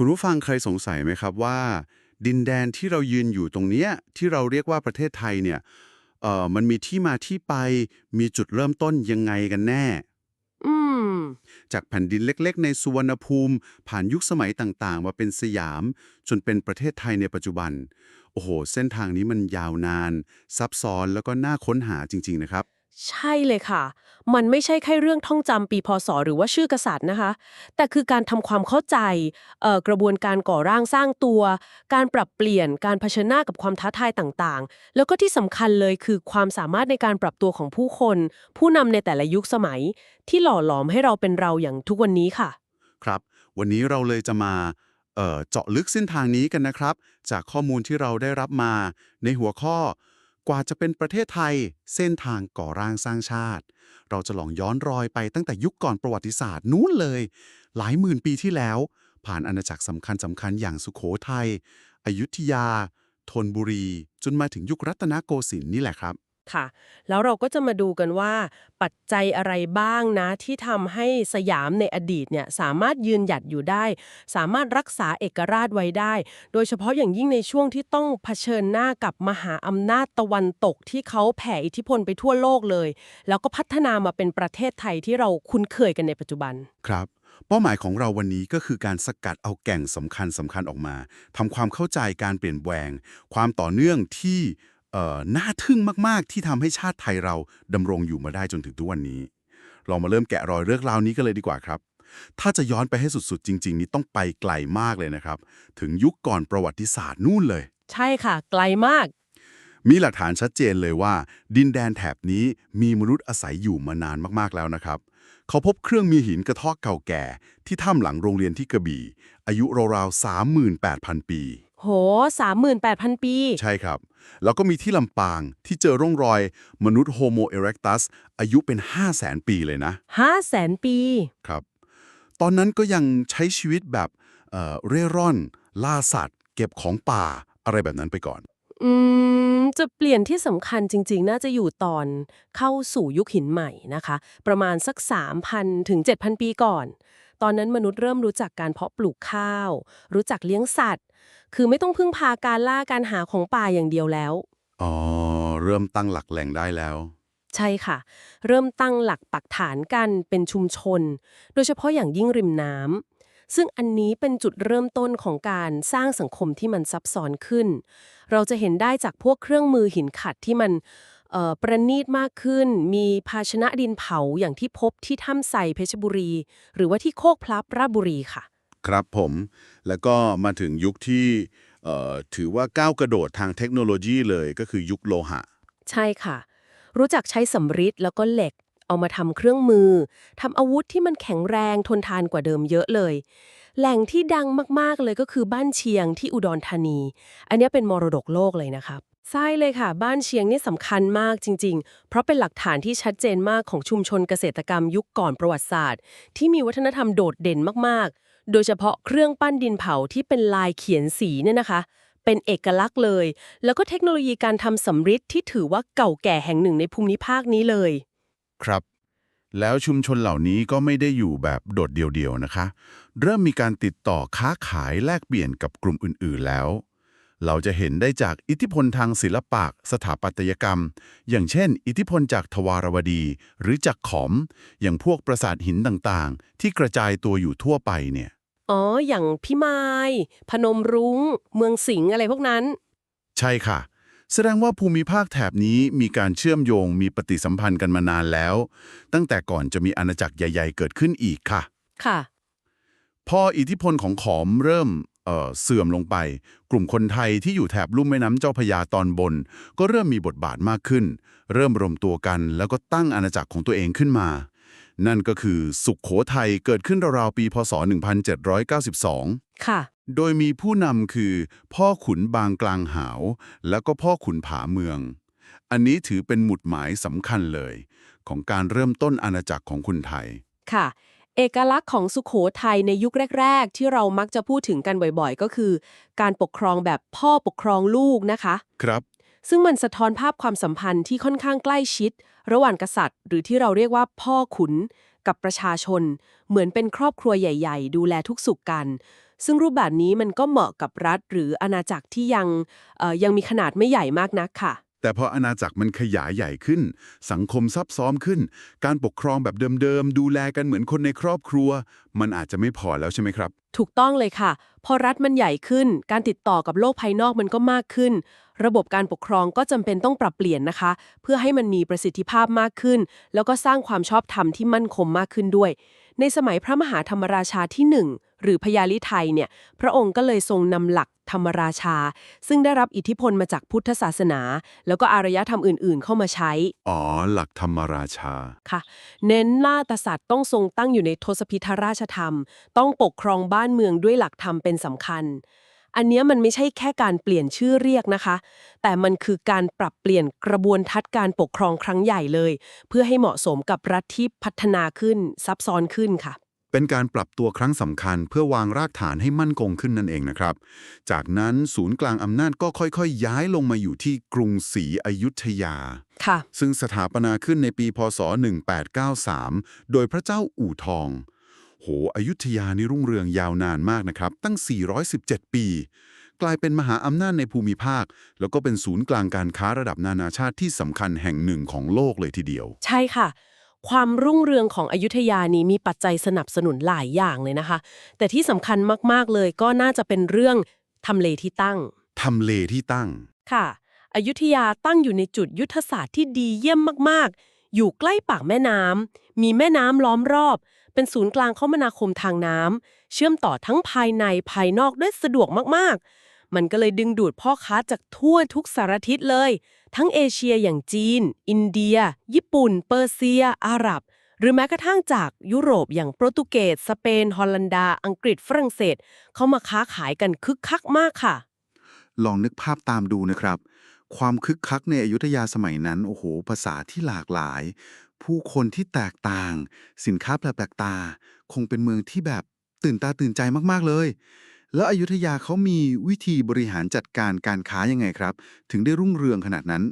คุณผู้ฟังเคยสงสัยไหมครับว่า ดินแดนที่เรายืนอยู่ตรงเนี้ยที่เราเรียกว่าประเทศไทยเนี่ยเอ่อมันมีที่มาที่ไปมีจุดเริ่มต้นยังไงกันแน่ อืม จากแผ่นดินเล็ก ๆ ในสุวรรณภูมิ ผ่านยุคสมัยต่างๆ มาเป็นสยาม จนเป็นประเทศไทยในปัจจุบัน โอ้โห เส้นทางนี้มันยาวนาน ซับซ้อนแล้วก็น่าค้นหาจริง ๆ นะครับ ใช่เลยค่ะ มันไม่ใช่แค่เรื่องท่องจำปีพศ หรือว่าชื่อกษัตริย์นะคะ แต่คือการทำความเข้าใจกระบวนการก่อร่างสร้างตัว การปรับเปลี่ยน การเผชิญหน้ากับความท้าทายต่างๆ แล้วก็ที่สำคัญเลยคือความสามารถในการปรับตัวของผู้คน ผู้นำในแต่ละยุคสมัย ที่หล่อหลอมให้เราเป็นเราอย่างทุกวันนี้ค่ะ ครับ วันนี้เราเลยจะมาเจาะลึกเส้นทางนี้กันนะครับ จากข้อมูลที่เราได้รับมาในหัวข้อ กว่าจะเป็นประเทศไทย เส้นทางก่อร่างสร้างชาติ เราจะลองย้อนรอยไปตั้งแต่ยุคก่อนประวัติศาสตร์นู้นเลย หลายหมื่นปีที่แล้ว ผ่านอาณาจักรสำคัญสำคัญอย่างสุขโขทัยอยุธยาธนบุรี จนมาถึงยุครัตนโกสินทร์นี่แหละครับ ค่ะ แล้วเราก็จะมาดูกันว่า ปัจจัยอะไรบ้างนะ ที่ทำให้สยามในอดีตเนี่ยสามารถยืนหยัดอยู่ได้ สามารถรักษาเอกราชไว้ได้ โดยเฉพาะอย่างยิ่งในช่วงที่ต้องเผชิญหน้ากับมหาอำนาจตะวันตกที่เขาแผ่อิทธิพลไปทั่วโลกเลย แล้วก็พัฒนามาเป็นประเทศไทยที่เราคุ้นเคยกันในปัจจุบันครับเป้าหมายของเราวันนี้ก็คือการสกัดเอาแก่งสำคัญสำคัญออกมาทำความเข้าใจการเปลี่ยนแปลง ความต่อเนื่องที่ น่าทึ่งมากๆ ที่ทำให้ชาติไทยเราดำรงอยู่มาได้จนถึงทุกวันนี้ เรามาเริ่มแกะรอยเรื่องราวนี้กันเลยดีกว่าครับ ถ้าจะย้อนไปให้สุดๆ จริง ๆ นี่ต้องไปไกลมากเลยนะครับ ถึงยุคก่อนประวัติศาสตร์นู่นเลย ใช่ค่ะ ไกลมาก มีหลักฐานชัดเจนเลยว่า ดินแดนแถบนี้มีมนุษย์อาศัยอยู่มานานมากๆแล้วนะครับ เขาพบเครื่องมีหินกระเทอกเก่าแก่ ที่ถ้ำหลังโรงเรียนที่กระบี่ อายุราวๆ38,000 ปี โห 38,000 ปี ใช่ครับ แล้วก็มีที่ลำปางที่เจอร่องรอย มนุษย์โฮโมเอเร็กตัสอายุเป็น 500,000ปีเลยนะ 500,000 ปี ครับ ตอนนั้นก็ยังใช้ชีวิตแบบเอ่อเร่ร่อน ล่าสัตว์ เก็บของป่าอะไรแบบนั้นไปก่อน อืม จะเปลี่ยนที่สำคัญจริง ๆ น่าจะอยู่ตอนเข้าสู่ยุคหินใหม่นะคะ ประมาณสัก 3,000 ถึง 7,000 ปีก่อน ตอนนั้นมนุษย์เริ่มรู้จักการเพาะปลูกข้าว รู้จักเลี้ยงสัตว์ คือไม่ต้องพึ่งพาการล่าการหาของป่าอย่างเดียวแล้ว อ๋อ เริ่มตั้งหลักแหล่งได้แล้ว ใช่ค่ะ เริ่มตั้งหลักปักฐานกันเป็นชุมชน โดยเฉพาะอย่างยิ่งริมน้ำซึ่งอันนี้เป็นจุดเริ่มต้นของการสร้างสังคมที่มันซับซ้อนขึ้น เราจะเห็นได้จากพวกเครื่องมือหินขัดที่มันเอ่อประณีตมากขึ้น มีภาชนะดินเผาอย่างที่พบที่ถ้ำใสเพชรบุรี หรือว่าที่โคกพลับราชบุรีค่ะ ครับผม แล้วก็มาถึงยุคที่ถือว่าก้าวกระโดดทางเทคโนโลยีเลยก็คือยุคโลหะ ใช่ค่ะ รู้จักใช้สำริดแล้วก็เหล็ก เอามาทำเครื่องมือทำอาวุธที่มันแข็งแรงทนทานกว่าเดิมเยอะเลย แหล่งที่ดังมากๆเลยก็คือบ้านเชียงที่อุดรธานี อันนี้เป็นมรดกโลกเลยนะครับใช่เลยค่ะ บ้านเชียงนี่สำคัญมากจริง ๆ เพราะเป็นหลักฐานที่ชัดเจนมากของชุมชนเกษตรกรรมยุคก่อนประวัติศาสตร์ ที่มีวัฒนธรรมโดดเด่นมากๆ โดยเฉพาะเครื่องปั้นดินเผาที่เป็นลายเขียนสีเนี่ยนะคะ เป็นเอกลักษณ์เลย แล้วก็เทคโนโลยีการทำสำริดที่ถือว่าเก่าแก่แห่งหนึ่งในภูมิภาคนี้เลย ครับ แล้วชุมชนเหล่านี้ก็ไม่ได้อยู่แบบโดดเดี่ยวๆนะคะ เริ่มมีการติดต่อค้าขายแลกเปลี่ยนกับกลุ่มอื่นๆแล้ว เราจะเห็นได้จากอิทธิพลทางศิลปะสถาปัตยกรรม อย่างเช่น อิทธิพลจากทวารวดี หรือจากขอม อย่างพวกปราสาทหินต่างๆ ที่กระจายตัวอยู่ทั่วไปเนี่ย อ๋อ อย่างพิมาย พนมรุง้ง เมืองสิงห์อะไรพวกนั้น ใช่ค่ะ แสดงว่าภูมิภาคแถบนี้มีการเชื่อมโยงมีปฏิสัมพันธ์กันมานานแล้ว ตั้งแต่ก่อนจะมีอาณาจักรใหญ่ ๆ เกิดขึ้นอีกค่ะ ค่ะ พออิทธิพลของขอมเริ่มเอ่อเสื่อมลงไป กลุ่มคนไทยที่อยู่แถบลุ่มแม่น้ำเจ้าพระยาตอนบน ก็เริ่มมีบทบาทมากขึ้น เริ่มรวมตัวกัน แล้วก็ตั้งอาณาจักรของตัวเองขึ้นมา นั่นก็คือสุขโขทัยเกิดขึ้นราวๆปี พศ 1792 ค่ะ โดยมีผู้นำคือ พ่อขุนบางกลางหาว แล้วก็พ่อขุนผาเมือง อันนี้ถือเป็นหมุดหมายสำคัญเลย ของการเริ่มต้นอาณาจักรของคุณไทย ค่ะ เอกลักษณ์ของสุขโขทัยในยุคแรก ๆ ที่เรามักจะพูดถึงกันบ่อยๆ ก็คือ การปกครองแบบพ่อปกครองลูกนะคะ ครับ ซึ่งมันสะท้อนภาพความสัมพันธ์ที่ค่อนข้างใกล้ชิด ระหว่างกษัตริย์ หรือที่เราเรียกว่าพ่อขุน กับประชาชน เหมือนเป็นครอบครัวใหญ่ ๆ ดูแลทุกสุขกัน ซึ่งรูปแบบนี้มันก็เหมาะกับรัฐ หรืออาณาจักรที่ยังเอ่อยังมีขนาดไม่ใหญ่มากนักค่ะ แต่พออาณาจักรมันขยายใหญ่ขึ้น สังคมซับซ้อนขึ้น การปกครองแบบเดิมๆดูแลกันเหมือนคนในครอบครัว มันอาจจะไม่พอแล้วใช่ไหมครับ ถูกต้องเลยค่ะ พอรัฐมันใหญ่ขึ้น การติดต่อกับโลกภายนอกมันก็มากขึ้น ระบบการปกครองก็จำเป็นต้องปรับเปลี่ยนนะคะ เพื่อให้มันมีประสิทธิภาพมากขึ้น แล้วก็สร้างความชอบธรรมที่มั่นคงมากขึ้นด้วย ในสมัยพระมหาธรรมราชาที่หนึ่งหรือพญาลิไทยเนี่ยพระองค์ก็เลยทรงนำหลักธรรมราชา ซึ่งได้รับอิทธิพลมาจากพุทธศาสนา แล้วก็อารยธรรมอื่นๆ เข้ามาใช้ อ๋อ หลักธรรมราชา ค่ะ เน้นล่าตษัตริย์ต้องทรงตั้งอยู่ในทศพิธราชธรรม ต้องปกครองบ้านเมืองด้วยหลักธรรมเป็นสำคัญ อันเนี้ยมันไม่ใช่แค่การเปลี่ยนชื่อเรียกนะคะ แต่มันคือการปรับเปลี่ยนกระบวนทัศน์การปกครองครั้งใหญ่เลย เพื่อให้เหมาะสมกับรัฐที่พัฒนาขึ้นซับซ้อนขึ้นค่ะ เป็นการปรับตัวครั้งสำคัญ เพื่อวางรากฐานให้มั่นคงขึ้นนั่นเองนะครับ จากนั้นศูนย์กลางอำนาจก็ค่อยๆย้ายลงมาอยู่ที่กรุงศรีอยุธยาค่ะ ซึ่งสถาปนาขึ้นในปีพศ 1893 โดยพระเจ้าอู่ทอง โห อยุธยานี่รุ่งเรืองยาวนานมากนะครับ ตั้ง 417 ปี กลายเป็นมหาอำนาจในภูมิภาค แล้วก็เป็นศูนย์กลางการค้าระดับนานาชาติที่สำคัญแห่งหนึ่งของโลกเลยทีเดียว ใช่ค่ะ ความรุ่งเรืองของอยุธยานี้มีปัจจัยสนับสนุนหลายอย่างเลยนะคะ แต่ที่สำคัญมากๆเลยก็น่าจะเป็นเรื่องทำเลที่ตั้งทำเลที่ตั้ง ค่ะ อยุธยาตั้งอยู่ในจุดยุทธศาสตร์ที่ดีเยี่ยมมากๆ อยู่ใกล้ปากแม่น้ำ มีแม่น้ำล้อมรอบ เป็นศูนย์กลางคมนาคมทางน้ำเชื่อมต่อทั้งภายในภายนอกได้สะดวกมากๆ มันก็เลยดึงดูดพ่อค้าจากทั่วทุกสารทิศเลย ทั้งเอเชียอย่างจีน อินเดีย ญี่ปุ่น เปอร์เซีย อาหรับ หรือแม้กระทั่งจากยุโรปอย่างโปรตุเกส สเปน ฮอลันดา อังกฤษ ฝรั่งเศส เข้ามาค้าขายกันคึกคักมากค่ะ ลองนึกภาพตามดูนะครับความคึกคักในอยุธยาสมัยนั้น โอ้โห ภาษาที่หลากหลาย ผู้คนที่แตกต่าง สินค้าแปลกๆตา คงเป็นเมืองที่แบบตื่นตาตื่นใจมากๆเลย แล้วอยุธยาเขามีวิธีบริหารจัดการการค้ายังไงครับ ถึงได้รุ่งเรืองขนาดนั้น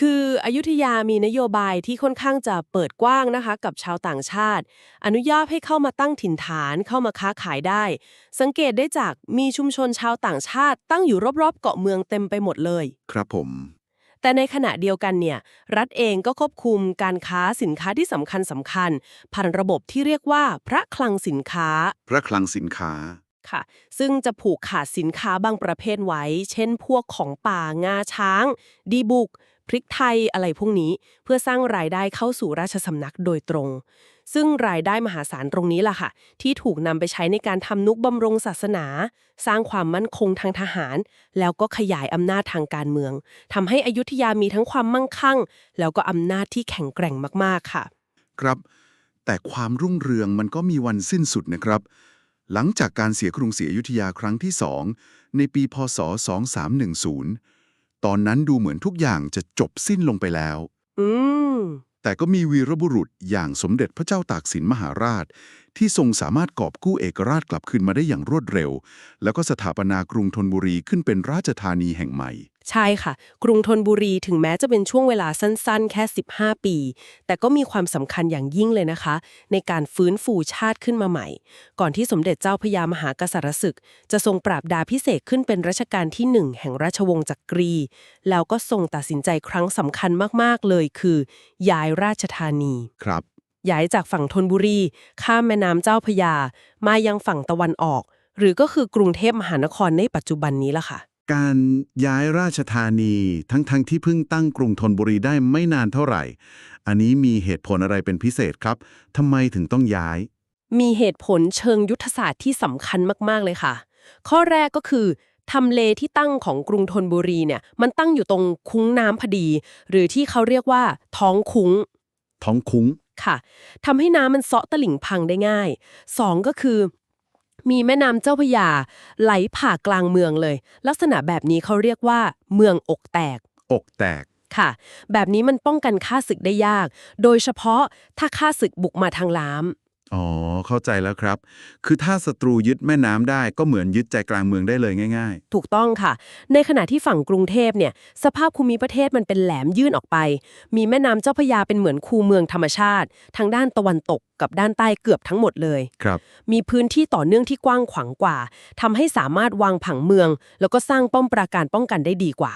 คืออยุธยามีนโยบายที่ค่อนข้างจะเปิดกว้างนะคะ กับชาวต่างชาติ อนุญาตให้เข้ามาตั้งถิ่นฐานเข้ามาค้าขายได้ สังเกตได้จากมีชุมชนชาวต่างชาติ ตั้งอยู่รอบๆ เกาะเมืองเต็มไปหมดเลย ครับผม แต่ในขณะเดียวกันเนี่ยรัฐเองก็ควบคุมการค้าสินค้าที่สำคัญสำคัญผ่านระบบที่เรียกว่าพระคลังสินค้า พระคลังสินค้าค่ะ ซึ่งจะผูกขาดสินค้าบางประเภทไว้ เช่น พวกของป่างาช้าง ดีบุก พริกไทยอะไรพวกนี้ เพื่อสร้างรายได้เข้าสู่ราชสำนักโดยตรง ซึ่งรายได้มหาศาลตรงนี้ล่ะค่ะ ที่ถูกนำไปใช้ในการทำนุบำรุงศาสนา สร้างความมั่นคงทางทหาร แล้วก็ขยายอำนาจทางการเมืองทำให้อยุธยามีทั้งความมั่งคั่ง แล้วก็อำนาจที่แข็งแกร่งมากๆค่ะ ครับ แต่ความรุ่งเรืองมันก็มีวันสิ้นสุดนะครับ หลังจากการเสียกรุงศรีอยุธยาครั้งที่สองในปีพศ 2310 ตอนนั้นดูเหมือนทุกอย่างจะจบสิ้นลงไปแล้ว อืม แต่ก็มีวีรบุรุษอย่างสมเด็จพระเจ้าตากสินมหาราช ที่ทรงสามารถกอบกู้เอกราชกลับคืนมาได้อย่างรวดเร็ว แล้วก็สถาปนากรุงธนบุรีขึ้นเป็นราชธานีแห่งใหม่ ใช่ค่ะ กรุงธนบุรีถึงแม้จะเป็นช่วงเวลาสั้นๆ แค่ 15 ปี แต่ก็มีความสำคัญอย่างยิ่งเลยนะคะ ในการฟื้นฟูชาติขึ้นมาใหม่ ก่อนที่สมเด็จเจ้าพระยามหากษัตริย์ศึก จะทรงปราบดาพิเศษขึ้นเป็นรัชกาลที่หนึ่งแห่งราชวงศ์จักรี แล้วก็ทรงตัดสินใจครั้งสำคัญมากๆเลย คือ ย้ายราชธานีครับ ย้ายจากฝั่งธนบุรี ข้ามแม่น้ำเจ้าพระยา มายังฝั่งตะวันออก หรือก็คือกรุงเทพมหานครในปัจจุบันนี้ล่ะค่ะ การย้ายราชธานีทั้งๆทที่เพิ่งตั้งกรุงธนบุรีได้ไม่นานเท่าไหร่ อันนี้มีเหตุผลอะไรเป็นพิเศษครับทำไมถึงต้องย้าย มีเหตุผลเชิงยุทธศาสตร์ที่สำคัญมากๆเลยค่ะ ข้อแรกก็คือทำเลที่ตั้งของกรุงธนบุรีเนี่ยมันตั้งอยู่ตรงคุ้งน้ำพอดี หรือที่เขาเรียกว่า ท้องคุ้ง ท้องคุ้ง ค่ะทำให้น้ำมันเซาะตลิ่งพังได้ง่ายสองก็คือ มีแม่น้ำเจ้าพระยา ไหลผ่ากลางเมืองเลย ลักษณะแบบนี้เขาเรียกว่า เมืองอกแตก อกแตกค่ะ แบบนี้มันป้องกันค่าศึกได้ยาก โดยเฉพาะถ้าค่าศึกบุกมาทางล้ อ๋อ เข้าใจแล้วครับ คือถ้าศัตรูยึดแม่น้ำได้ก็เหมือนยึดใจกลางเมืองได้เลยง่าย ถูกต้องค่ะ ในขณะที่ฝั่งกรุงเทพเนี่ย สภาพภูมิประเทศมันเป็นแหลมยื่นออกไป มีแม่น้ำเจ้าพระยาเป็นเหมือนคูเมืองธรรมชาติ ทางด้านตะวันตกกับด้านใต้เกือบทั้งหมดเลย ๆ ครับ มีพื้นที่ต่อเนื่องที่กว้างขวางกว่าทำให้สามารถวางผังเมือง แล้วก็สร้างป้อมปราการป้องกันได้ดีกว่า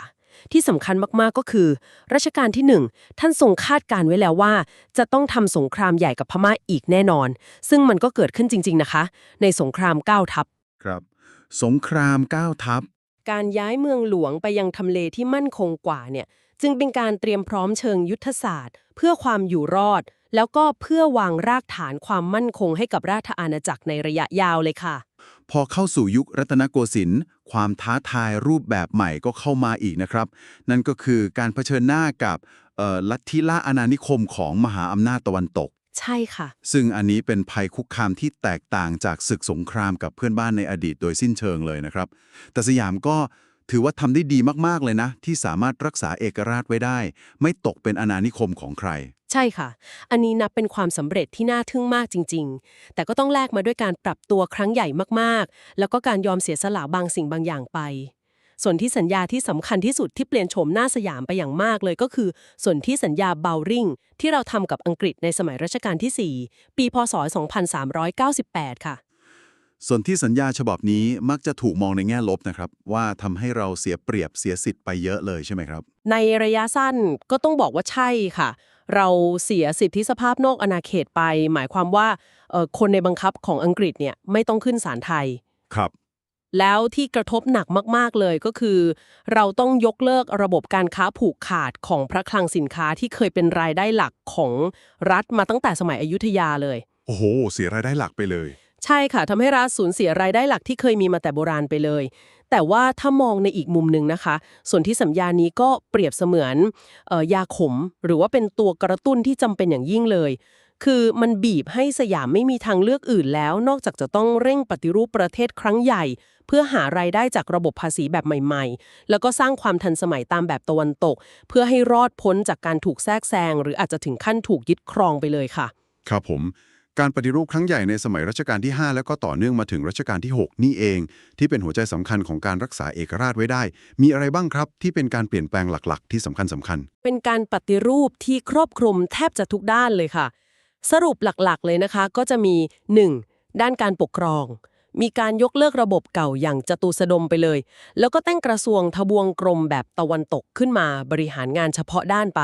ที่สำคัญมากๆก็คือ รัชกาลที่หนึ่งท่านทรงคาดการไว้แล้วว่า จะต้องทำสงครามใหญ่กับพม่าอีกแน่นอน ซึ่งมันก็เกิดขึ้นจริง ๆนะคะ ในสงครามก้าวทัพครับ สงครามก้าวทัพการย้ายเมืองหลวงไปยังทำเลที่มั่นคงกว่าเนี่ย จึงเป็นการเตรียมพร้อมเชิงยุทธศาสตร์ เพื่อความอยู่รอด แล้วก็เพื่อวางรากฐานความมั่นคงให้กับราชอาณาจักรในระยะยาวเลยค่ะ พอเข้าสู่ยุครัตนโกสินทร์ ความท้าทายรูปแบบใหม่ก็เข้ามาอีกนะครับ นั่นก็คือการเผชิญหน้ากับเอ่อลัทธิล่าอาณานิคมของมหาอำนาจตะวันตก ใช่ค่ะ ซึ่งอันนี้เป็นภัยคุกคามที่แตกต่างจากศึกสงครามกับเพื่อนบ้านในอดีตโดยสิ้นเชิงเลยนะครับ แต่สยามก็ถือว่าทำได้ดีมากๆเลยนะ ที่สามารถรักษาเอกราชไว้ได้ ไม่ตกเป็นอาณานิคมของใคร ใช่ค่ะ อันนี้นับเป็นความสำเร็จที่น่าทึ่งมากจริง ๆ แต่ก็ต้องแลกมาด้วยการปรับตัวครั้งใหญ่มากๆ แล้วก็การยอมเสียสละบางสิ่งบางอย่างไป ส่วนที่สัญญาที่สำคัญที่สุดที่เปลี่ยนโฉมหน้าสยามไปอย่างมากเลยก็คือ ส่วนที่สัญญาเบลริงที่เราทำกับอังกฤษในสมัยรัชกาลที่ 4 ปีพศ 2398 ค่ะส่วนที่สัญญาฉบับนี้มักจะถูกมองในแง่ลบนะครับ ว่าทำให้เราเสียเปรียบเสียสิทธิ์ไปเยอะเลยใช่ไหมครับ ในระยะสั้นก็ต้องบอกว่าใช่ค่ะเราเสียสิทธิสภาพนอกอาณาเขตไป หมายความว่าเอ่อคนในบังคับของอังกฤษเนี่ยไม่ต้องขึ้นศาลไทย ครับ แล้วที่กระทบหนักมาก ๆ เลยก็คือ เราต้องยกเลิกระบบการค้าผูกขาดของพระคลังสินค้าที่เคยเป็นรายได้หลักของรัฐมาตั้งแต่สมัยอยุธยาเลย โอ้โห เสียรายได้หลักไปเลย ใช่ค่ะทำให้รัฐสูญเสียรายได้หลักที่เคยมีมาแต่โบราณไปเลย แต่ว่าถ้ามองในอีกมุมหนึ่งนะคะ ส่วนที่สัญญานี้ก็เปรียบเสมือนออยาขม หรือว่าเป็นตัวกระตุ้นที่จำเป็นอย่างยิ่งเลย คือมันบีบให้สยามไม่มีทางเลือกอื่นแล้ว นอกจากจะต้องเร่งปฏิรูปประเทศครั้งใหญ่ เพื่อหารายได้จากระบบภาษีแบบใหม่ ๆ แล้วก็สร้างความทันสมัยตามแบบตะวันตก เพื่อให้รอดพ้นจากการถูกแทรกแซงหรืออาจจะถึงขั้นถูกยึดครองไปเลยค่ะ ครับผม การปฏิรูปครั้งใหญ่ในสมัยรัชกาลที่ 5 แล้วก็ต่อเนื่องมาถึงรัชกาลที่ 6 นี่เอง ที่เป็นหัวใจสำคัญของการรักษาเอกราชไว้ได้ มีอะไรบ้างครับ ที่เป็นการเปลี่ยนแปลงหลักๆ ที่สำคัญสำคัญ เป็นการปฏิรูปที่ครอบคลุมแทบจะทุกด้านเลยค่ะ สรุปหลักๆ เลยนะคะ ก็จะมี 1. ด้านการปกครอง มีการยกเลิกระบบเก่าอย่างจตุสดมไปเลย แล้วก็แต่งกระทรวงทบวงกรมแบบตะวันตกขึ้นมาบริหารงานเฉพาะด้านไป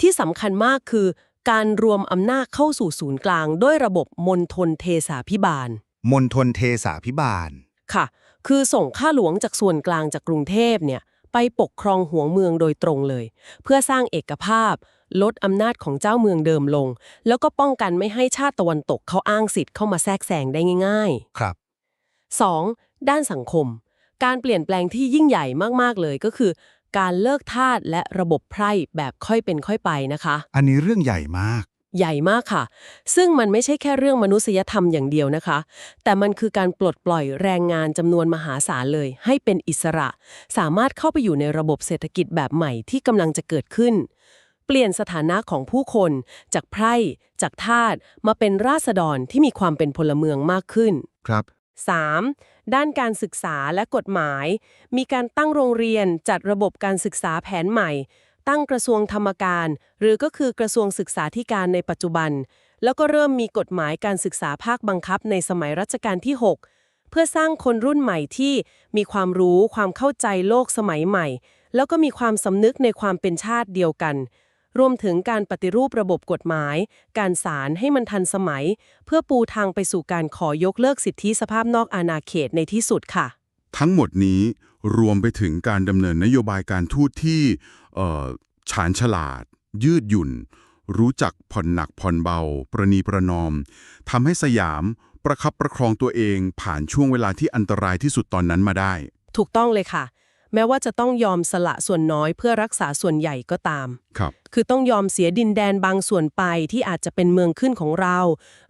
ที่สำคัญมากคือ การรวมอำนาจเข้าสู่ศูนย์กลางด้วยระบบมณฑลเทสาพิบาล มณฑลเทสาพิบาล ค่ะ คือส่งข้าหลวงจากส่วนกลางจากกรุงเทพเนี่ยไปปกครองหัวเมืองโดยตรงเลย เพื่อสร้างเอกภาพ ลดอำนาจของเจ้าเมืองเดิมลง แล้วก็ป้องกันไม่ให้ชาติตะวันตกเขาอ้างสิทธิ์เข้ามาแทรกแซงได้ง่ายครับๆ 2. ด้านสังคม การเปลี่ยนแปลงที่ยิ่งใหญ่มากๆเลยก็คือ การเลิกทาสและระบบไพร่แบบค่อยเป็นค่อยไปนะคะ อันนี้เรื่องใหญ่มาก ใหญ่มากค่ะ ซึ่งมันไม่ใช่แค่เรื่องมนุษยธรรมอย่างเดียวนะคะ แต่มันคือการปลดปล่อยแรงงานจำนวนมหาศาลเลย ให้เป็นอิสระ สามารถเข้าไปอยู่ในระบบเศรษฐกิจแบบใหม่ที่กำลังจะเกิดขึ้น เปลี่ยนสถานะของผู้คน จากไพร่ จากทาสมาเป็นราษฎรที่มีความเป็นพลเมืองมากขึ้น ครับ 3. ด้านการศึกษาและกฎหมาย มีการตั้งโรงเรียนจัดระบบการศึกษาแผนใหม่ ตั้งกระทรวงธรรมการ หรือก็คือกระทรวงศึกษาธิการในปัจจุบัน แล้วก็เริ่มมีกฎหมายการศึกษาภาคบังคับในสมัยรัชกาลที่ 6 เพื่อสร้างคนรุ่นใหม่ที่มีความรู้ความเข้าใจโลกสมัยใหม่ แล้วก็มีความสำนึกในความเป็นชาติเดียวกัน รวมถึงการปฏิรูประบบกฎหมาย การศาลให้มันทันสมัย เพื่อปูทางไปสู่การขอยกเลิกสิทธิสภาพนอกอาณาเขตในที่สุดค่ะ ทั้งหมดนี้รวมไปถึงการดำเนินนโยบายการทูตที่เอ่อฉานฉลาด ยืดหยุ่น รู้จักผ่อนหนักผ่อนเบา ประนีประนอมทำให้สยามประคับประคองตัวเองผ่านช่วงเวลาที่อันตรายที่สุดตอนนั้นมาได้ ถูกต้องเลยค่ะ แม้ว่าจะต้องยอมสละส่วนน้อยเพื่อรักษาส่วนใหญ่ก็ตาม ครับ คือต้องยอมเสียดินแดนบางส่วนไปที่อาจจะเป็นเมืองขึ้นของเรา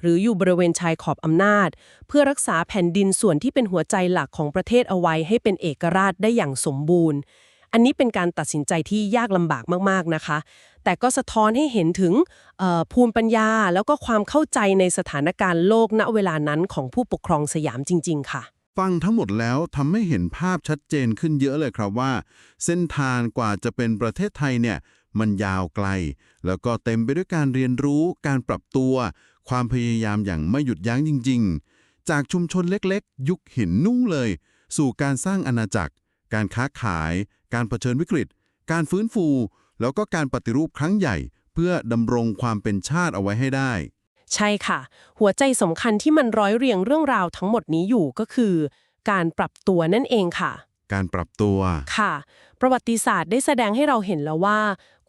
หรืออยู่บริเวณชายขอบอำนาจ เพื่อรักษาแผ่นดินส่วนที่เป็นหัวใจหลักของประเทศเอาไว้ให้เป็นเอกราชได้อย่างสมบูรณ์ อันนี้เป็นการตัดสินใจที่ยากลำบากมากๆนะคะ แต่ก็สะท้อนให้เห็นถึงเอ่อภูมิปัญญาแล้วก็ความเข้าใจในสถานการณ์โลกณเวลานั้นของผู้ปกครองสยามจริง ๆ ค่ะ ฟังทั้งหมดแล้วทำให้เห็นภาพชัดเจนขึ้นเยอะเลยครับว่า เส้นทางกว่าจะเป็นประเทศไทยเนี่ยมันยาวไกล แล้วก็เต็มไปด้วยการเรียนรู้ การปรับตัว ความพยายามอย่างไม่หยุดยั้งจริง ๆ จากชุมชนเล็กๆ ยุคหินนุ่งเลย สู่การสร้างอาณาจักร การค้าขาย การเผชิญวิกฤต การฟื้นฟู แล้วก็การปฏิรูปครั้งใหญ่ เพื่อดำรงความเป็นชาติเอาไว้ให้ได้ ใช่ค่ะ หัวใจสำคัญที่มันร้อยเรียงเรื่องราวทั้งหมดนี้อยู่ก็คือ การปรับตัวนั่นเองค่ะ การปรับตัว ค่ะ ประวัติศาสตร์ได้แสดงให้เราเห็นแล้วว่า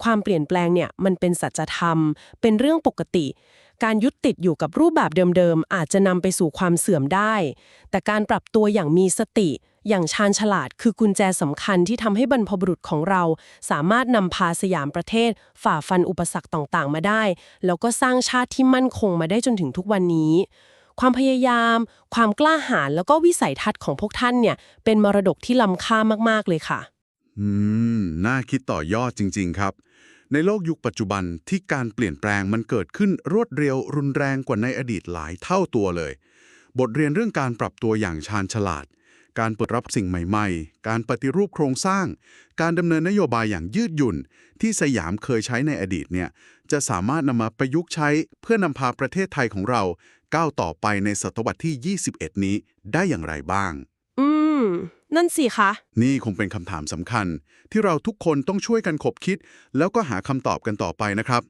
ความเปลี่ยนแปลงเนี่ยมันเป็นสัจธรรม เป็นเรื่องปกติ การยึดติดอยู่กับรูปแบบเดิมๆอาจจะนำไปสู่ความเสื่อมได้ แต่การปรับตัวอย่างมีสติ อย่างชาญฉลาดคือกุญแจสำคัญที่ทำให้บรรพบุรุษของเรา สามารถนำพาสยามประเทศ ฝ่าฟันอุปสรรคต่างๆ มาได้ แล้วก็สร้างชาติที่มั่นคงมาได้จนถึงทุกวันนี้ ความพยายาม ความกล้าหาญแล้วก็วิสัยทัศน์ของพวกท่านเนี่ย เป็นมรดกที่ล้ำค่ามากๆเลยค่ะ อืม น่าคิดต่อยอดจริง ๆ ครับ ในโลกยุคปัจจุบันที่การเปลี่ยนแปลงมันเกิดขึ้นรวดเร็วรุนแรงกว่าในอดีตหลายเท่าตัวเลย บทเรียนเรื่องการปรับตัวอย่างชาญฉลาด การเปิดรับสิ่งใหม่ๆ การปฏิรูปโครงสร้าง การดำเนินนโยบายอย่างยืดหยุ่น ที่สยามเคยใช้ในอดีตเนี่ยจะสามารถนำมาประยุกต์ใช้เพื่อนำพาประเทศไทยของเรา ก้าวต่อไปในศตวรรษที่ 21 นี้ได้อย่างไรบ้าง อืม นั่นสิคะ นี่คงเป็นคำถามสำคัญ ที่เราทุกคนต้องช่วยกันขบคิด แล้วก็หาคำตอบกันต่อไปนะครับ